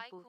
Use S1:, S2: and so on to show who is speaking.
S1: લાડપુર